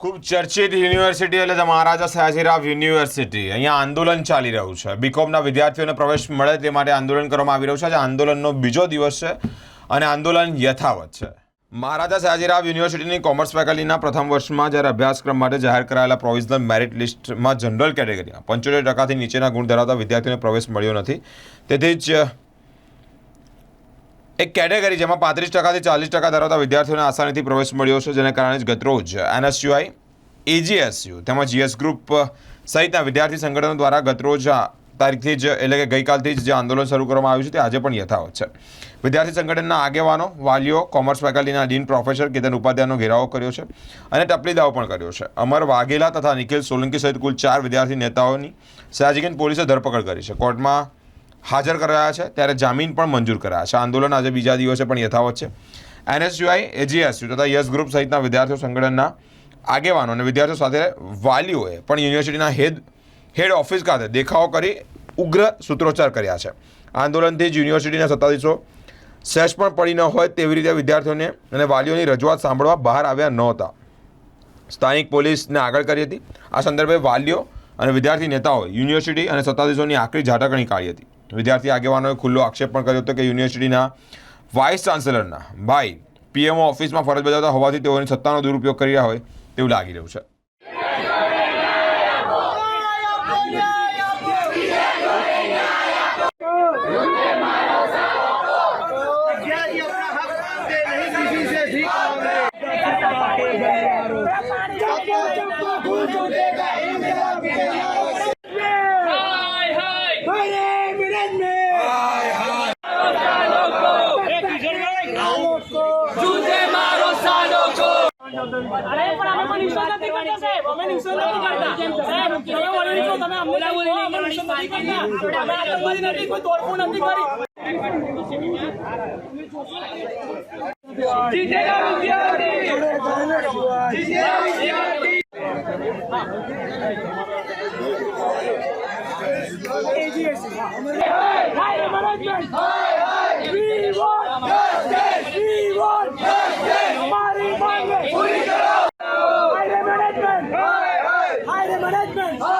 ખૂબ ચર્ચિત યુનિવર્સિટી એટલે મહારાજા સયાજીરાવ યુનિવર્સિટી. અહીંયા આંદોલન ચાલી રહ્યું છે. બીકોમના વિદ્યાર્થીઓને પ્રવેશ મળે તે માટે આંદોલન કરવામાં આવી રહ્યું છે. આજે આંદોલનનો બીજો દિવસ છે અને આંદોલન યથાવત છે. મહારાજા સયાજીરાવ યુનિવર્સિટીની કોમર્સ ફેકલ્ટીના પ્રથમ વર્ષમાં જ્યારે અભ્યાસક્રમ માટે જાહેર કરાયેલા પ્રોવિઝનલ મેરિટ લિસ્ટમાં જનરલ કેટેગરીમાં પંચોતેર ટકાથી નીચેના ગુણ ધરાવતા વિદ્યાર્થીઓને પ્રવેશ મળ્યો નથી. તેથી જ એક કેટેગરી જેમાં પાંત્રીસ ટકાથી ચાલીસ ટકા ધરાવતા વિદ્યાર્થીઓને આસાનીથી પ્રવેશ મળ્યો છે જેને કારણે જ ગતરોજ એનએસયુઆઈ, એજીએસયુ તેમજ જીએસ ગ્રુપ સહિતના વિદ્યાર્થી સંગઠનો દ્વારા ગતરોજ તારીખથી જ, એટલે કે ગઈકાલથી જ જે આંદોલન શરૂ કરવામાં આવ્યું છે, તે આજે પણ યથાવત છે. વિદ્યાર્થી સંગઠનના આગેવાનો, વાલીઓ, કોમર્સ ફેકલ્ટીના ડીન પ્રોફેસર કેતન ઉપાધ્યાયનો ઘેરાવો કર્યો છે અને ટપલી દાવ પણ કર્યો છે. અમર વાઘેલા તથા નિખિલ સોલંકી સહિત કુલ ચાર વિદ્યાર્થી નેતાઓની સયાજીગંજ પોલીસે ધરપકડ કરી છે. કોર્ટમાં હાજર કરાયા છે, ત્યારે જામીન પણ મંજૂર કરાયા છે. આંદોલન આજે બીજા દિવસે પણ યથાવત છે. એનએસયુઆઈ એજીએસયુ તથા યસ ગ્રુપ સહિતના વિદ્યાર્થીઓ સંગઠનના આગેવાનો અને વિદ્યાર્થીઓ સાથે વાલીઓએ પણ યુનિવર્સિટીના હેડ હેડ ઓફિસ ખાતે દેખાવો કરી ઉગ્ર સૂત્રોચ્ચાર કર્યા છે. આંદોલનથી જ યુનિવર્સિટીના સત્તાધીશો સહેજ પણ પડી ન હોય તેવી રીતે વિદ્યાર્થીઓને અને વાલીઓની રજૂઆત સાંભળવા બહાર આવ્યા નહોતા સ્થાનિક પોલીસને આગળ કરી હતી. આ સંદર્ભે વાલીઓ અને વિદ્યાર્થી નેતાઓએ યુનિવર્સિટી અને સત્તાધીશોની આકરી ઝાટકણી કાઢી હતી. વિદ્યાર્થી આગેવાનોએ ખુલ્લો આક્ષેપ પણ કર્યો હતો કે યુનિવર્સિટીના વાઇસ ચાન્સેલરના ભાઈ પીએમઓ ઓફિસમાં ફરજ બજાવતા હોવાથી તેઓની સત્તાનો દુરુપયોગ કરી રહ્યા હોય તેવું લાગી રહ્યું છે હાય હાય જુદે મારો સાલો છો અરે પણ અમે પણ નિશાન નથી કરતા સાહેબ અમે નિશાન નથી કરતા. સાહેબ તમે વડીલ છો તમે અમને કહો, અમે નિશાન નથી કરતા. અમે આતંકવાદી નથી કોઈ તોડફોડ નથી કરી. જીતેગા વિદ્યાર્થી. જીતેગા વિદ્યાર્થી હાય અમારા We want justice! We want justice! અમારી માંગ પૂરી કરો હાય મેનેજમેન્ટ હાય મેનેજમેન્ટ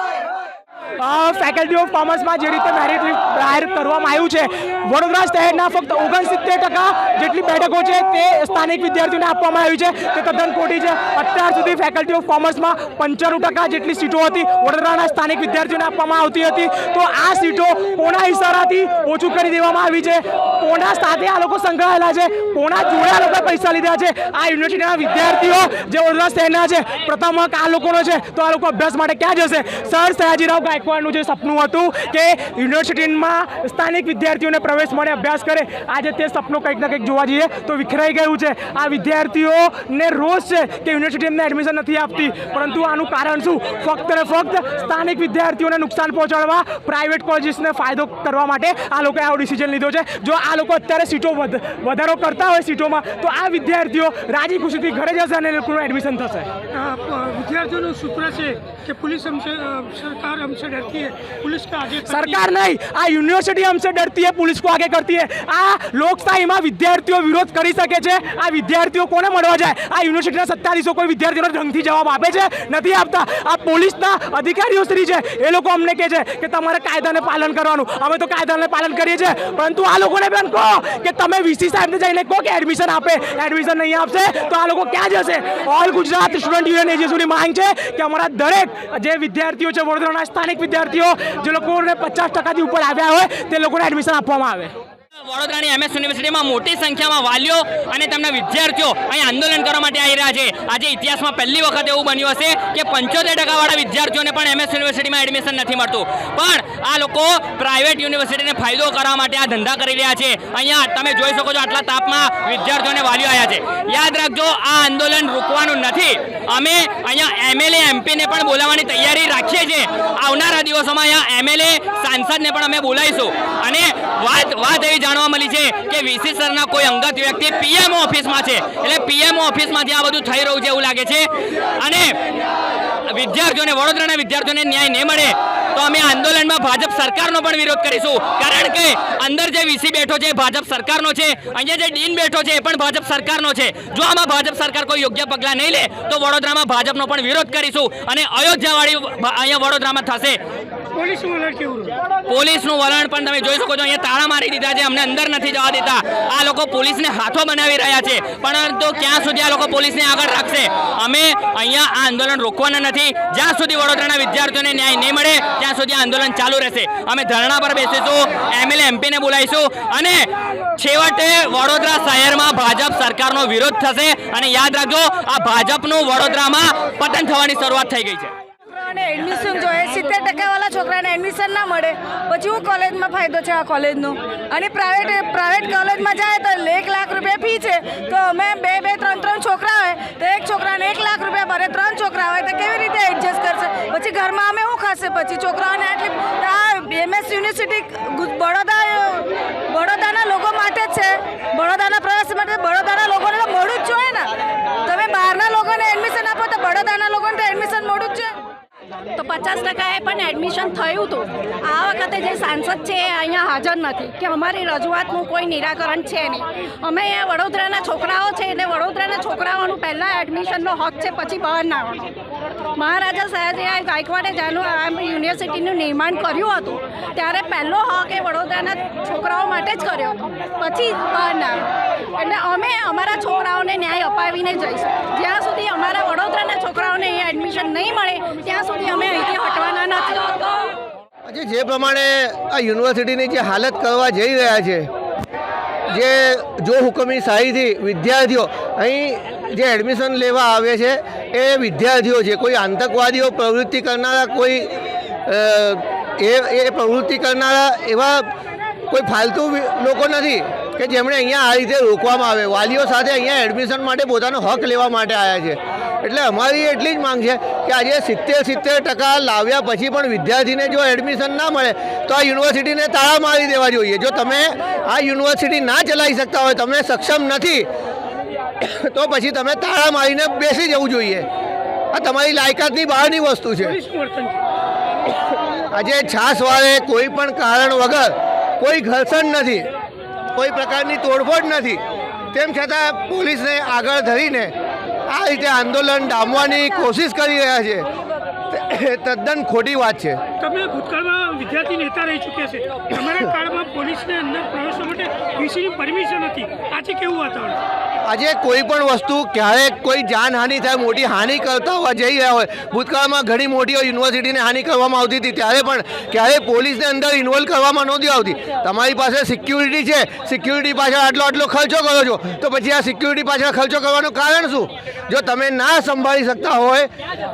ફેકલ્ટી ઓફ કોમર્સમાં જે રીતે મેરિટ લિસ્ટ જાહેર કરવામાં આવ્યું છે, વડોદરા શહેરના ફક્ત ઓગણસિત્તેર ટકા જેટલી બેઠકો છે તે સ્થાનિક વિદ્યાર્થીઓને આપવામાં આવી છે. તે તદ્દન ખોટી છે. અત્યાર સુધી ફેકલ્ટી ઓફ કોમર્સમાં પંચાણું ટકા જેટલી સીટો હતી, વડોદરાના સ્થાનિક વિદ્યાર્થીઓને આપવામાં આવતી હતી. તો આ સીટો કોના ઇશારાથી ઓછું કરી દેવામાં આવી છે. કોના સાથે આ લોકો સંકળાયેલા છે. કોના જોડે આ લોકો પૈસા લીધા છે. આ યુનિવર્સિટીના વિદ્યાર્થીઓ જે વડોદરા શહેરના છે, પ્રથમ હક આ લોકોનો છે, તો આ લોકો અભ્યાસ માટે ક્યાં જશે? સર સયાજીરાવ મૂકવાનું જે સપનું હતું કે યુનિવર્સિટીમાં સ્થાનિક વિદ્યાર્થીઓને પ્રવેશ મળે, અભ્યાસ કરે, આજે તે સપનું કંઈક ને કંઈક જોવા જઈએ તો વિખરાઈ ગયું છે. આ વિદ્યાર્થીઓને રોજ છે કે યુનિવર્સિટી એમને એડમિશન નથી આપતી. પરંતુ આનું કારણ શું? ફક્ત ને ફક્ત સ્થાનિક વિદ્યાર્થીઓને નુકસાન પહોંચાડવા પ્રાઇવેટ કોલેજીસને ફાયદો કરવા માટે આ લોકોએ આવો ડિસિઝન લીધો છે. જો આ લોકો અત્યારે સીટો વધારો કરતા હોય સીટોમાં, તો આ વિદ્યાર્થીઓ રાજી ખુશીથી ઘરે જશે અને લોકોનું એડમિશન થશે. વિદ્યાર્થીઓનું સૂત્ર છે કે પોલીસ સરકાર અમસેડ डरती है पुलिस के आगे करती है। सरकार नहीं આ યુનિવર્સિટી हमसे डरती है पुलिस को आगे करती है આ લોકશાહીમાં વિદ્યાર્થીઓ વિરોધ કરી શકે છે આ વિદ્યાર્થીઓ કોને મળવા જાય આ યુનિવર્સિટીના સત્તાધીશો કોઈ વિદ્યાર્થીઓને ઢંગથી જવાબ આપે છે નથી આપતા આ પોલીસના અધિકારીઓ શ્રી છે એ લોકો અમને કહે છે કે તમારે કાયદાને પાલન કરવાનું અમે તો કાયદાને પાલન કરીએ છીએ પરંતુ આ લોકોને બેન કહો કે તમે વીસી સાહેબને જઈને કહો કે એડમિશન આપે એડમિશન નહીં આપશે તો આ લોકો ક્યાં જશે ઓલ ગુજરાત સ્ટુડન્ટ યુનિયન એજન્સીની માંગ છે કે અમારા દરેક જે વિદ્યાર્થીઓ છે વડોદરાના સ્થાનિક વિદ્યાર્થીઓ જે લોકોને પચાસ ટકાથી ઉપર આવ્યા હોય તે લોકોને એડમિશન આપવામાં આવે. વડોદરાની એમએસ યુનિવર્સિટીમાં મોટી સંખ્યામાં વાલીઓ અને તેમના વિદ્યાર્થીઓ અહીં આંદોલન કરવા માટે આવી રહ્યા છે. આજે ઇતિહાસમાં પહેલી વખત એવું બન્યું હશે કે પંચોતેર ટકાવાળા વિદ્યાર્થીઓને પણ એમએસ યુનિવર્સિટીમાં એડમિશન નથી મળતું. પણ આ લોકો પ્રાઇવેટ યુનિવર્સિટીને ફાયદો કરવા માટે આ ધંધા કરી રહ્યા છે. અહીંયા તમે જોઈ શકો છો આટલા તાપમાં વિદ્યાર્થીઓને વાલીઓ આવ્યા છે. યાદ રાખજો, આ આંદોલન રૂકવાનું નથી. અમે અહીંયા એમએલએ એમપીને પણ બોલાવવાની તૈયારી રાખીએ છીએ. આવનારા દિવસોમાં અહીંયા એમએલએ સાંસદને પણ અમે બોલાવીશું. અને વાત વાત એવી જાણવા મળી છે કે વીસી સરના કોઈ અંગત વ્યક્તિ પીએમઓ ઓફિસમાં છે. એટલે પીએમઓ ઓફિસમાંથી આ બધું થઈ રહ્યું છે એવું લાગે છે. અને વિદ્યાર્થીઓને, વડોદરાના વિદ્યાર્થીઓને ન્યાય નહીં મળે, તો અમે આંદોલનમાં ભાજપ સરકારનો પણ વિરોધ કરીશું. કારણ કે અંદર જે વીસી બેઠો છે ભાજપ સરકારનો છે. અહીંયા જે ડીન બેઠો છે એ પણ ભાજપ સરકારનો છે. જો આમાં ભાજપ સરકાર કોઈ યોગ્ય પગલાં નહીં લે, તો વડોદરામાં ભાજપનો પણ વિરોધ કરીશું. અને અયોધ્યાવાળી અહીંયા વડોદરામાં થશે. પોલીસનું વલણ પણ તમે જોઈ શકો છો, અહીંયા તાળા મારી દીધા છે, અમને અંદર નથી જવા દેતા. આ લોકો પોલીસને હાથો બનાવી રહ્યા છે, પરંતુ ક્યાં સુધી આ લોકો પોલીસને આગળ રાખશે? અમે અહીંયા આ આંદોલન રોકવાના નથી. જ્યાં સુધી વડોદરાના વિદ્યાર્થીઓને ન્યાય નહીં મળે, ત્યાં સુધી આંદોલન ચાલુ રહેશે. અમે ધરણા પર બેસીશું, એમએલએ, એમપીને બોલાવીશું અને છેવટે વડોદરા શહેરમાં ભાજપ સરકારનો વિરોધ થશે. અને યાદ રાખજો, આ ભાજપનું વડોદરામાં પતન થવાની શરૂઆત થઈ ગઈ છે. છોકરાઓને એડમિશન જોઈએ. સિત્તેર ટકાવાળા છોકરાને એડમિશન ના મળે. પછી હું કોલેજમાં ફાયદો છે આ કોલેજનો અને પ્રાઇવેટ પ્રાઇવેટ કોલેજમાં જાય તો એક લાખ રૂપિયા ફી છે. તો અમે બે બે, ત્રણ ત્રણ છોકરા હોય, તો એક છોકરાને એક લાખ રૂપિયા ભરે. ત્રણ છોકરા હોય તો કેવી રીતે એડજસ્ટ કરશે? પછી ઘરમાં અમે શું ખાશે? પછી છોકરાઓને આટલી આ એમએસ યુનિવર્સિટી ગુ- બડોદા બડોદાના લોકો માટે જ છે બડોદાના પ્રવાસી માટે બડોદાના લોકોને તો મોડું જ જોઈએ ને તમે બહારના લોકોને એડમિશન આપો તો બડોદાના લોકોને તો એડમિશન મોડું જ છે તો પચાસ ટકાએ પણ એડમિશન થયું હતું. આ વખતે જે સાંસદ છે એ અહીંયા હાજર નથી, કે અમારી રજૂઆતનું કોઈ નિરાકરણ છે નહીં. અમે એ વડોદરાના છોકરાઓ છે, એટલે વડોદરાના છોકરાઓનું પહેલાં એડમિશનનો હક છે, પછી બહારના મહારાજા સયાજીરાવ ગાયકવાડે જાનું આ યુનિવર્સિટીનું નિર્માણ કર્યું હતું, ત્યારે પહેલો હક એ વડોદરાના છોકરાઓ માટે જ કર્યો હતો, પછી બહારના એટલે અમે અમારા છોકરાઓને ન્યાય અપાવીને જઈશું. જ્યાં સુધી અમારા વડોદરાના છોકરાઓને અહીંયા એડમિશન નહીં મળે, ત્યાં સુધી અમે અહીંથી હટવાના નથી. આજે જે પ્રમાણે આ યુનિવર્સિટીની જે હાલત કરવા જઈ રહ્યા છે, જે જો હુકમી શાહીથી વિદ્યાર્થીઓ અહીં જે એડમિશન લેવા આવે છે, એ વિદ્યાર્થીઓ છે કોઈ આતંકવાદીઓ પ્રવૃત્તિ કરનારા, કોઈ એ એ પ્રવૃત્તિ કરનારા એવા કોઈ ફાલતુ લોકો નથી. કે જેમણે અહીંયા આ રીતે રોકવામાં આવે. વાલીઓ સાથે અહીંયા એડમિશન માટે પોતાનો હક લેવા માટે આવ્યા છે. એટલે અમારી એટલી જ માંગ છે કે આજે સિત્તેર સિત્તેર ટકા લાવ્યા પછી પણ વિદ્યાર્થીને જો એડમિશન ના મળે, તો આ યુનિવર્સિટીને તાળા મારી દેવા જોઈએ. જો તમે આ યુનિવર્સિટી ના ચલાવી શકતા હોય, તમે સક્ષમ નથી, તો પછી તમે તાળા મારીને બેસી જવું જોઈએ. આ તમારી લાયકાતની બહારની વસ્તુ છે. આજે છાસ વાળે કોઈ પણ કારણ વગર કોઈ ઘર્ષણ નથી. કોઈ પ્રકારની તોડફોડ નથી. તેમ છતાં પોલીસને આગળ ધરીને આ રીતે આંદોલન ડામવાની કોશિશ કરી રહ્યા છે. તદ્દન ખોટી વાત છે. તમે ભૂતકાળમાં વિદ્યાર્થી નેતા રહી ચૂક્યા છે. તમારા કાળમાં પોલીસને અંદર પ્રવેશવા માટે વીસીની પરમિશન હતી આજે કેવું વાતાવરણ? આજે કોઈ પણ વસ્તુ, ક્યારેક કોઈ જાનહાનિ થાય, મોટી હાનિ કરતા હોવા જઈ રહ્યા હોય, ભૂતકાળમાં ઘણી મોટી યુનિવર્સિટીને હાનિ કરવામાં આવતી હતી, ત્યારે પણ ક્યારેય પોલીસને અંદર ઇન્વોલ્વ કરવામાં નહોતી આવતી. તમારી પાસે સિક્યુરિટી છે સિક્યુરિટી પાછળ આટલો આટલો ખર્ચો કરો છો, તો પછી આ સિક્યુરિટી પાછળ ખર્ચો કરવાનું કારણ શું? જો તમે ના સંભાળી શકતા હોય,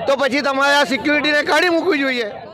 તો પછી તમારે આ સિક્યુરિટીને કાઢી મૂકવી જોઈએ.